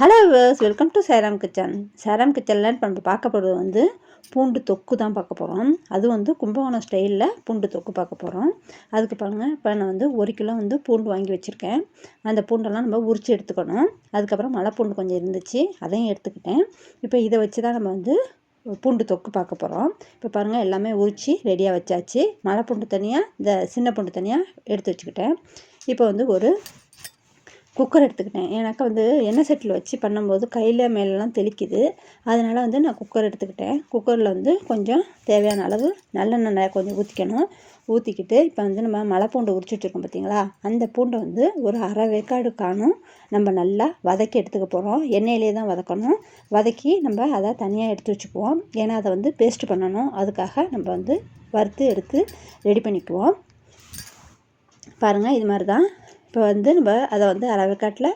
Hello viewers welcome to Seram kitchen Seram கிச்சனில் நம்ம பார்க்க போகிறது வந்து பூண்டு தொக்கு தான் பார்க்க போகிறோம் அது வந்து கும்பகோணம் ஸ்டைலில் பூண்டு தொக்கு பார்க்க போகிறோம் அதுக்கு பாருங்கள் இப்போ நான் வந்து ஒரு கிலோ வந்து பூண்டு வாங்கி வச்சுருக்கேன். அந்த பூண்டெல்லாம் நம்ம உரித்து எடுத்துக்கணும். அதுக்கப்புறம் மலை பூண்டு கொஞ்சம் இருந்துச்சு அதையும் எடுத்துக்கிட்டேன். இப்போ இதை வச்சு தான் நம்ம வந்து பூண்டு தொக்கு பார்க்க போகிறோம் இப்போ பாருங்கள் எல்லாமே உரித்து ரெடியாக வச்சாச்சு. மலை பூண்டு தனியாக இந்த சின்ன பூண்டு தனியாக எடுத்து வச்சுக்கிட்டேன். இப்போ வந்து ஒரு குக்கர் எடுத்துக்கிட்டேன். எனக்கு வந்து எண்ணெய் செட்டில் வச்சு பண்ணும்போது கையில் மேலெலாம் தெளிக்குது. அதனால் வந்து நான் குக்கர் எடுத்துக்கிட்டேன். குக்கரில் வந்து கொஞ்சம் தேவையான அளவு நல்லெண்ணெய் கொஞ்சம் ஊற்றிக்கணும் ஊற்றிக்கிட்டு இப்போ வந்து நம்ம மலை பூண்டை உரிச்சிட்ருக்கோம் பார்த்தீங்களா அந்த பூண்டை வந்து ஒரு அரை வேக்காடு காணும். நம்ம நல்லா வதக்கி எடுத்துக்க போகிறோம் எண்ணெயிலே தான் வதக்கணும். வதக்கி நம்ம அதை தனியாக எடுத்து வச்சுக்குவோம். ஏன்னா அதை வந்து பேஸ்ட் பண்ணணும். அதுக்காக நம்ம வந்து வறுத்து எடுத்து ரெடி பண்ணிக்குவோம். பாருங்கள் இது மாதிரி தான் இப்போ வந்து நம்ம அதை வந்து அரவைக்காட்டில்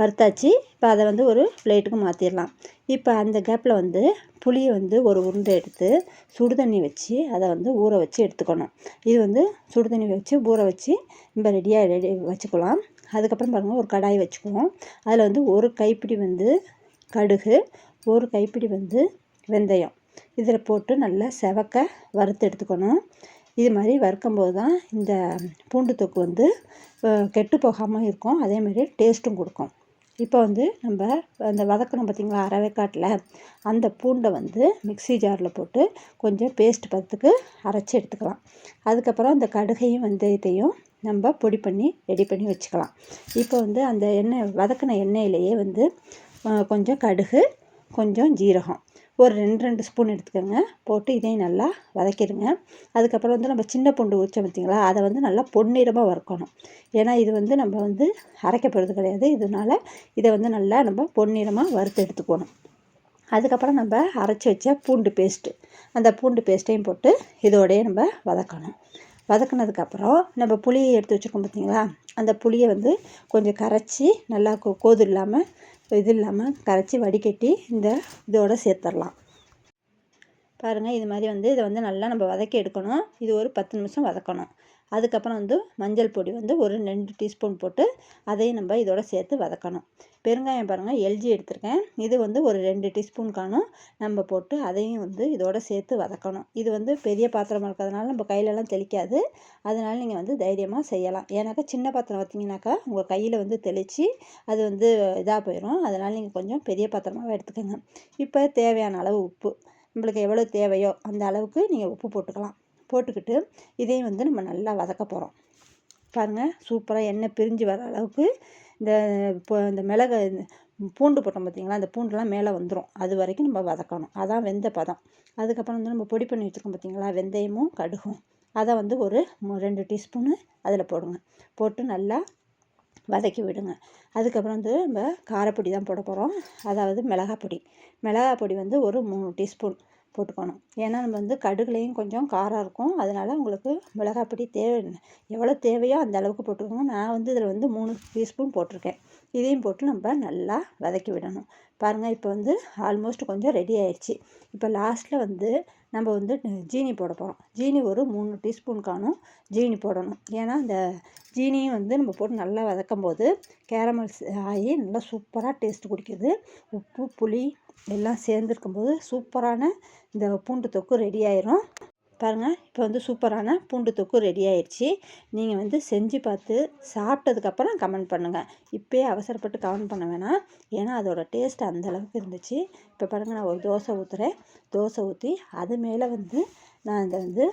வறுத்தாச்சு. இப்போ அதை வந்து ஒரு பிளேட்டுக்கு மாற்றிடலாம் இப்போ அந்த கேப்பில் வந்து புளியை வந்து ஒரு உருண்டை எடுத்து சுடு தண்ணி வச்சு அதை வந்து ஊற வச்சு எடுத்துக்கணும். இது வந்து சுடு தண்ணி வச்சு ஊற வச்சு நம்ம ரெடியாக ரெடி வச்சுக்கலாம். அதுக்கப்புறம் பாருங்கள் ஒரு கடாய் வச்சுக்குவோம். அதில் வந்து ஒரு கைப்பிடி வந்து கடுகு ஒரு கைப்பிடி வந்து வெந்தயம். இதில் போட்டு நல்லா செவக்க வறுத்து எடுத்துக்கணும். இது மாதிரி வறுக்கும்போது தான் இந்த பூண்டு தொக்கு வந்து கெட்டு போகாமல் இருக்கும். அதேமாதிரி டேஸ்ட்டும் கொடுக்கும். இப்போ வந்து நம்ம அந்த வதக்கணும் பார்த்திங்களா அரைவேக்காட்டில் அந்த பூண்டை வந்து மிக்சி ஜாரில் போட்டு கொஞ்சம் பேஸ்ட் பத்துக்கு அரைச்சி எடுத்துக்கலாம். அதுக்கப்புறம் அந்த கடுகையும் வெந்தயத்தையும் நம்ம பொடி பண்ணி ரெடி பண்ணி வச்சுக்கலாம். இப்போ வந்து அந்த எண்ணெய் வதக்கின எண்ணெயிலேயே வந்து கொஞ்சம் கடுகு கொஞ்சம் ஜீரகம். ஒரு ரெண்டு ரெண்டு ஸ்பூன் எடுத்துக்கோங்க. போட்டு இதையும் நல்லா வதக்கிடுங்க. அதுக்கப்புறம் வந்து நம்ம சின்ன பூண்டு உரிச்சோம் பார்த்திங்களா அதை வந்து நல்லா பொன்னிறமாக வறுக்கணும். ஏன்னா இது வந்து நம்ம வந்து அரைக்க போகிறது கிடையாது. இதனால் இதை வந்து நல்லா நம்ம பொன்னிறமாக வறுத்து எடுத்துக்கணும். அதுக்கப்புறம் நம்ம அரைச்சி வச்ச பூண்டு பேஸ்ட்டு அந்த பூண்டு பேஸ்ட்டையும் போட்டு இதோடையே நம்ம வதக்கணும். வதக்கினதுக்கப்புறம் நம்ம புளியை எடுத்து வச்சுருக்கோம் பார்த்திங்களா அந்த புளியை வந்து கொஞ்சம் கரைச்சி நல்லா கோது இல்லாமல் இது இல்லாமல் கரைச்சி வடிகட்டி இந்த இதோடு சேர்த்துடலாம் பாருங்கள் இது மாதிரி வந்து இதை வந்து நல்லா நம்ம வதக்கி எடுக்கணும். இது ஒரு பத்து நிமிஷம் வதக்கணும். அதுக்கப்புறம் வந்து மஞ்சள் பொடி வந்து ஒரு ரெண்டு டீஸ்பூன் போட்டு அதையும் நம்ம இதோட சேர்த்து வதக்கணும். பெருங்காயம் பாருங்கள் எல்ஜி எடுத்திருக்கேன். இது வந்து ஒரு ரெண்டு டீஸ்பூன் காணும். நம்ம போட்டு அதையும் வந்து இதோட சேர்த்து வதக்கணும். இது வந்து பெரிய பாத்திரமாக இருக்கிறதுனால நம்ம கையிலலாம் தெளிக்காது. அதனால் நீங்கள் வந்து தைரியமாக செய்யலாம். ஏன்னாக்கா சின்ன பாத்திரம் பார்த்தீங்கன்னாக்கா உங்கள் கையில் வந்து தெளித்து அது வந்து இதாக போயிடும் அதனால் நீங்கள் கொஞ்சம் பெரிய பாத்திரமாக எடுத்துக்கோங்க. இப்போ தேவையான அளவு உப்பு. நம்மளுக்கு எவ்வளோ தேவையோ அந்த அளவுக்கு நீங்கள் உப்பு போட்டுக்கலாம். போட்டுக்கிட்டு இதையும் வந்து நம்ம நல்லா வதக்க போகிறோம் பாருங்கள் சூப்பராக எண்ணெய் பிரிஞ்சு வர அளவுக்கு இந்த இப்போ இந்த மிளகு பூண்டு போட்டோம் பார்த்திங்களா அந்த பூண்டுலாம் மேலே வந்துடும் அது வரைக்கும் நம்ம வதக்கணும். அதான் வெந்த பதம். அதுக்கப்புறம் வந்து நம்ம பொடி பண்ணி வச்சுருக்கோம் பார்த்திங்களா வெந்தயமும் கடுகும். அதை வந்து ஒரு ரெண்டு டீஸ்பூனு அதில் போடுங்க. போட்டு நல்லா வதக்கி விடுங்க. அதுக்கப்புறம் வந்து நம்ம காரப்பொடி தான் போட போகிறோம் அதாவது மிளகாய் பொடி. மிளகாய் பொடி வந்து ஒரு மூணு டீஸ்பூன் போட்டுக்கணும். ஏன்னா நம்ம வந்து கடுகுலையும் கொஞ்சம் காரம் இருக்கும். அதனால் உங்களுக்கு மிளகாய் பொடி தேவை எவ்வளோ தேவையோ அந்த அளவுக்கு போட்டுக்கோங்க. நான் வந்து இதில் வந்து மூணு டீஸ்பூன் போட்டிருக்கேன். இதையும் போட்டு நம்ம நல்லா வதக்கி விடணும். பாருங்கள் இப்போ வந்து ஆல்மோஸ்ட் கொஞ்சம் ரெடி ஆயிடுச்சு இப்போ லாஸ்ட்டில் வந்து நம்ம வந்து ஜீனி போட போகிறோம் ஜீனி ஒரு மூணு டீஸ்பூன் காணும் ஜீனி போடணும். ஏன்னா அந்த ஜீனியும் வந்து நம்ம போட்டு நல்லா வதக்கும் போது கேரமல்ஸ் ஆகி நல்லா சூப்பராக டேஸ்ட் குடிக்குது. உப்பு புளி எல்லாம் சேர்ந்துருக்கும்போது சூப்பரான இந்த பூண்டு தொக்கு ரெடி ஆயிரும். பாருங்கள் இப்போ வந்து சூப்பரான பூண்டு தொக்கு ரெடி ஆயிடுச்சு நீங்கள் வந்து செஞ்சு பார்த்து சாப்பிட்டதுக்கப்புறம் கமெண்ட் பண்ணுங்கள் இப்போயே அவசரப்பட்டு கமெண்ட் பண்ண வேணாம். ஏன்னா அதோடய டேஸ்ட் அந்தளவுக்கு இருந்துச்சு. இப்போ பாருங்கள் நான் ஒரு தோசை ஊற்றுறேன் தோசை ஊற்றி அது மேலே வந்து நான் இதை வந்து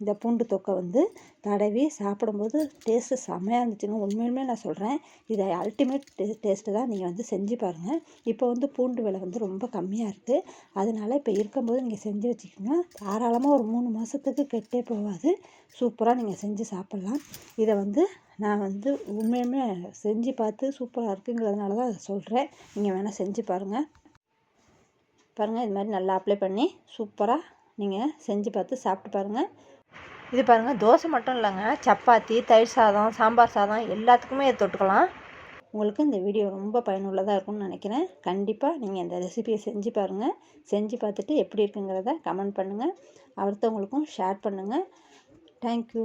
இந்த பூண்டு தொக்கை வந்து தடவி சாப்பிடும்போது டேஸ்ட்டு செம்மையாக இருந்துச்சுங்க. உண்மையுமே நான் சொல்கிறேன் இதை அல்டிமேட் டே டேஸ்ட்டு தான். நீங்கள் வந்து செஞ்சு பாருங்கள் இப்போ வந்து பூண்டு விலை வந்து ரொம்ப கம்மியாக இருக்குது அதனால் இப்போ இருக்கும்போது நீங்கள் செஞ்சு வச்சுக்கிங்கன்னா தாராளமாக ஒரு மூணு மாதத்துக்கு கெட்டே போகாது. சூப்பராக நீங்கள் செஞ்சு சாப்பிட்லாம். இதை வந்து நான் வந்து உண்மையுமே செஞ்சு பார்த்து சூப்பராக இருக்குங்கிறதுனால தான் அதை சொல்கிறேன் நீங்கள் வேணால் செஞ்சு பாருங்கள் பாருங்கள் இது மாதிரி நல்லா அப்ளை பண்ணி சூப்பராக நீங்கள் செஞ்சு பார்த்து சாப்பிட்டு பாருங்கள் இது பாருங்கள் தோசை மட்டும் இல்லைங்க. சப்பாத்தி தயிர் சாதம் சாம்பார் சாதம் எல்லாத்துக்குமே இதை தொட்டுக்கலாம். உங்களுக்கு இந்த வீடியோ ரொம்ப பயனுள்ளதாக இருக்கும்னு நினைக்கிறேன். கண்டிப்பாக நீங்கள் இந்த ரெசிபியை செஞ்சு பாருங்கள் செஞ்சு பார்த்துட்டு எப்படி இருக்குங்கிறத கமெண்ட் பண்ணுங்கள் அடுத்தவங்களுக்கும் ஷேர் பண்ணுங்கள் தேங்க்யூ